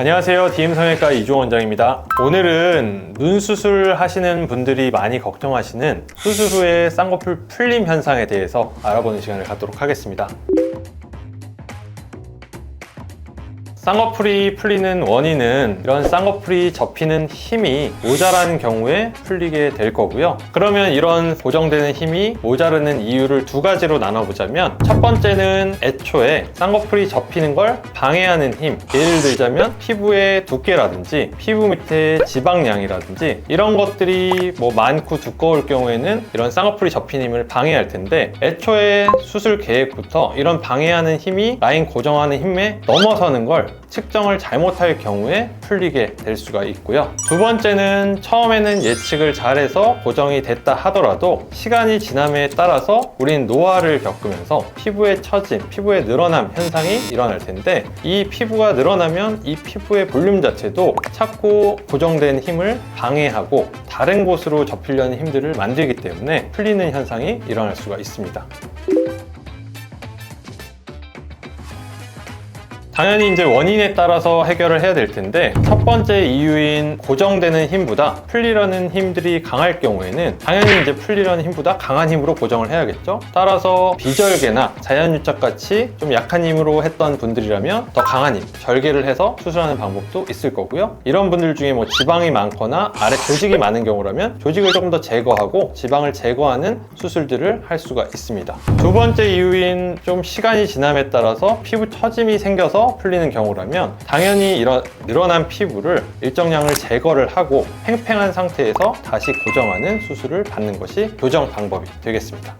안녕하세요. DM성형외과 이종 원장입니다. 오늘은 눈 수술 하시는 분들이 많이 걱정하시는 수술 후에 쌍꺼풀 풀림 현상에 대해서 알아보는 시간을 갖도록 하겠습니다. 쌍꺼풀이 풀리는 원인은 이런 쌍꺼풀이 접히는 힘이 모자란 경우에 풀리게 될 거고요. 그러면 이런 고정되는 힘이 모자르는 이유를 두 가지로 나눠보자면 첫 번째는 애초에 쌍꺼풀이 접히는 걸 방해하는 힘. 예를 들자면 피부의 두께라든지 피부 밑에 지방량이라든지 이런 것들이 뭐 많고 두꺼울 경우에는 이런 쌍꺼풀이 접히는 힘을 방해할 텐데 애초에 수술 계획부터 이런 방해하는 힘이 라인 고정하는 힘에 넘어서는 걸 측정을 잘못할 경우에 풀리게 될 수가 있고요. 두 번째는 처음에는 예측을 잘해서 고정이 됐다 하더라도 시간이 지남에 따라서 우린 노화를 겪으면서 피부의 처짐, 피부의 늘어남 현상이 일어날 텐데 이 피부가 늘어나면 이 피부의 볼륨 자체도 자꾸 고정된 힘을 방해하고 다른 곳으로 접히려는 힘들을 만들기 때문에 풀리는 현상이 일어날 수가 있습니다. 당연히 이제 원인에 따라서 해결을 해야 될 텐데 첫 번째 이유인 고정되는 힘보다 풀리려는 힘들이 강할 경우에는 당연히 이제 풀리려는 힘보다 강한 힘으로 고정을 해야겠죠. 따라서 비절개나 자연유착 같이 좀 약한 힘으로 했던 분들이라면 더 강한 힘, 절개를 해서 수술하는 방법도 있을 거고요. 이런 분들 중에 뭐 지방이 많거나 아래 조직이 많은 경우라면 조직을 조금 더 제거하고 지방을 제거하는 수술들을 할 수가 있습니다. 두 번째 이유인 좀 시간이 지남에 따라서 피부 처짐이 생겨서 풀리는 경우라면 당연히 이런 늘어난 피부를 일정량을 제거를 하고 팽팽한 상태에서 다시 고정하는 수술을 받는 것이 교정 방법이 되겠습니다.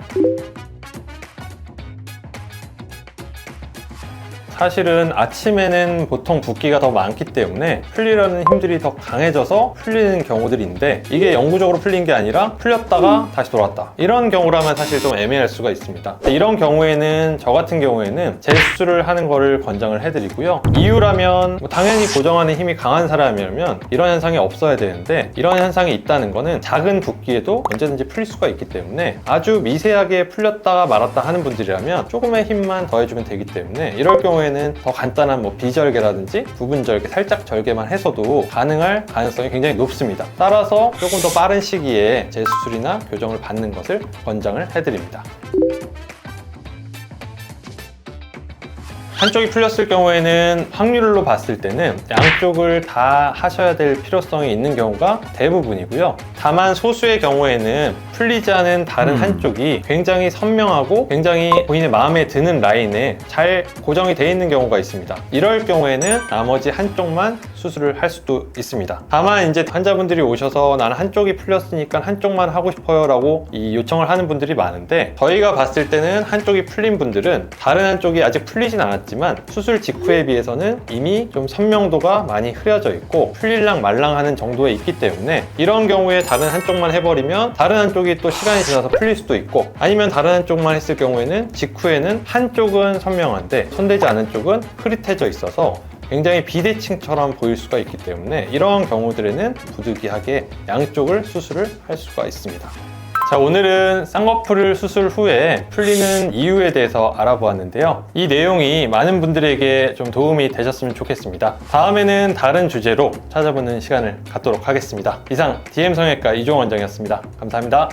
사실은 아침에는 보통 붓기가 더 많기 때문에 풀리려는 힘들이 더 강해져서 풀리는 경우들인데 이게 영구적으로 풀린 게 아니라 풀렸다가 다시 돌아왔다. 이런 경우라면 사실 좀 애매할 수가 있습니다. 이런 경우에는 저 같은 경우에는 재수술을 하는 거를 권장을 해드리고요. 이유라면 뭐 당연히 고정하는 힘이 강한 사람이라면 이런 현상이 없어야 되는데 이런 현상이 있다는 거는 작은 붓기에도 언제든지 풀릴 수가 있기 때문에 아주 미세하게 풀렸다가 말았다 하는 분들이라면 조금의 힘만 더해주면 되기 때문에 이럴 경우에는 더 간단한 뭐 비절개라든지 부분 절개, 살짝 절개만 해서도 가능할 가능성이 굉장히 높습니다. 따라서 조금 더 빠른 시기에 재수술이나 교정을 받는 것을 권장을 해드립니다. 한쪽이 풀렸을 경우에는 확률로 봤을 때는 양쪽을 다 하셔야 될 필요성이 있는 경우가 대부분이고요. 다만 소수의 경우에는 풀리지 않은 다른 한쪽이 굉장히 선명하고 굉장히 본인의 마음에 드는 라인에 잘 고정이 되어 있는 경우가 있습니다. 이럴 경우에는 나머지 한쪽만 수술을 할 수도 있습니다. 다만 이제 환자분들이 오셔서 나는 한쪽이 풀렸으니까 한쪽만 하고 싶어요 라고 이 요청을 하는 분들이 많은데 저희가 봤을 때는 한쪽이 풀린 분들은 다른 한쪽이 아직 풀리진 않았지만 수술 직후에 비해서는 이미 좀 선명도가 많이 흐려져 있고 풀릴랑 말랑 하는 정도에 있기 때문에 이런 경우에 다른 한쪽만 해버리면 다른 한쪽이 또 시간이 지나서 풀릴 수도 있고 아니면 다른 한쪽만 했을 경우에는 직후에는 한쪽은 선명한데 손대지 않은 쪽은 흐릿해져 있어서 굉장히 비대칭처럼 보일 수가 있기 때문에 이러한 경우들에는 부득이하게 양쪽을 수술을 할 수가 있습니다. 자, 오늘은 쌍꺼풀을 수술 후에 풀리는 이유에 대해서 알아보았는데요. 이 내용이 많은 분들에게 좀 도움이 되셨으면 좋겠습니다. 다음에는 다른 주제로 찾아보는 시간을 갖도록 하겠습니다. 이상 DM성형외과 이종 원장이었습니다. 감사합니다.